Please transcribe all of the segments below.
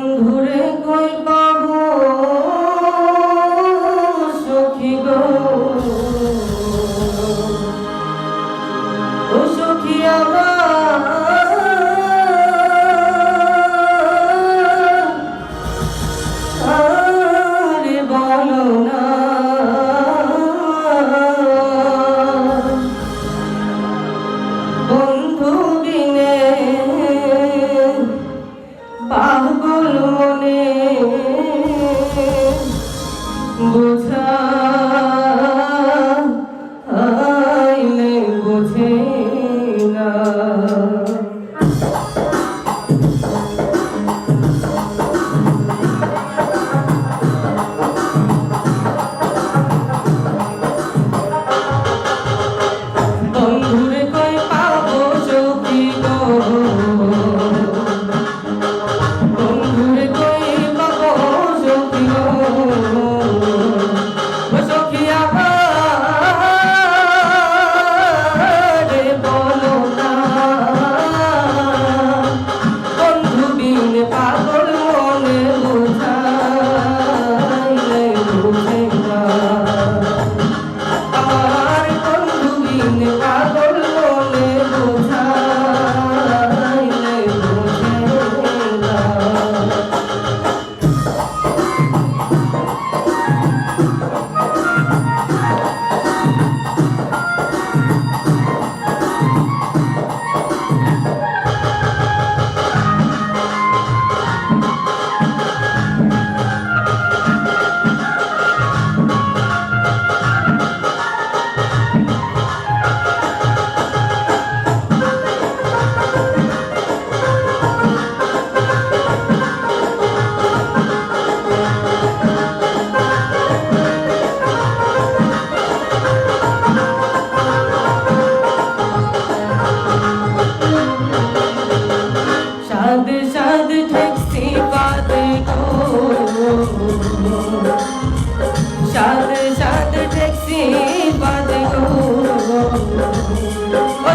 বন্ধু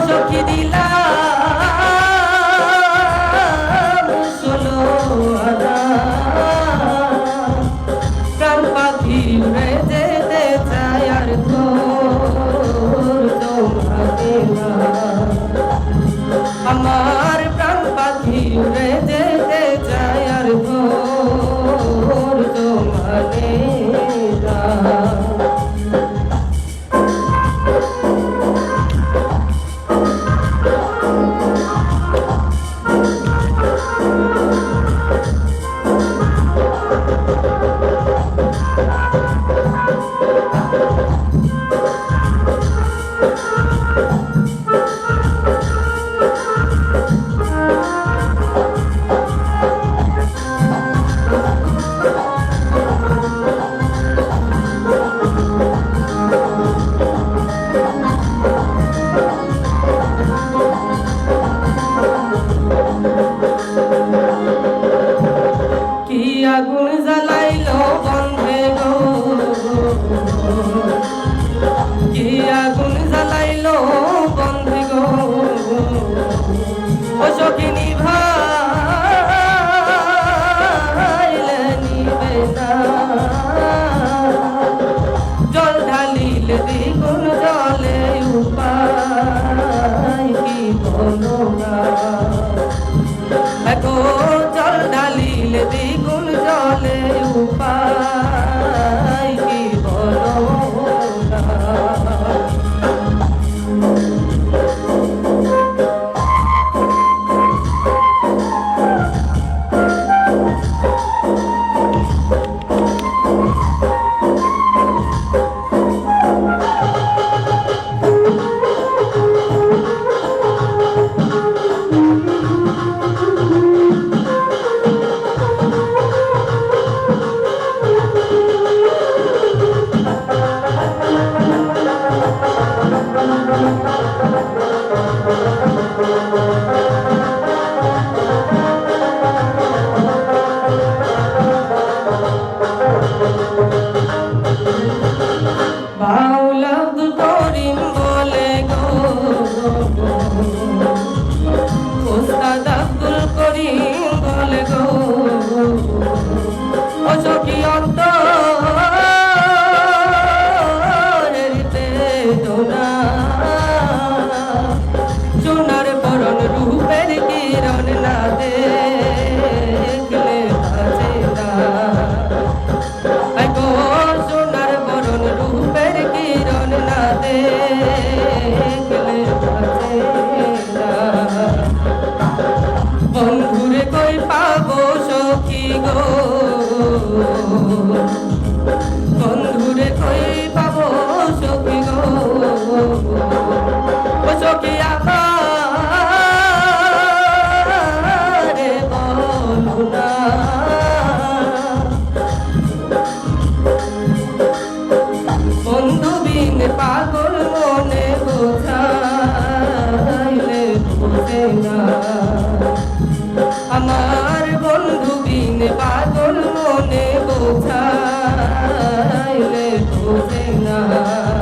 সখী দিলাম ষোলো হাজার প্রাণ পাখি উড়ে フフフフ。 너무나 amor night.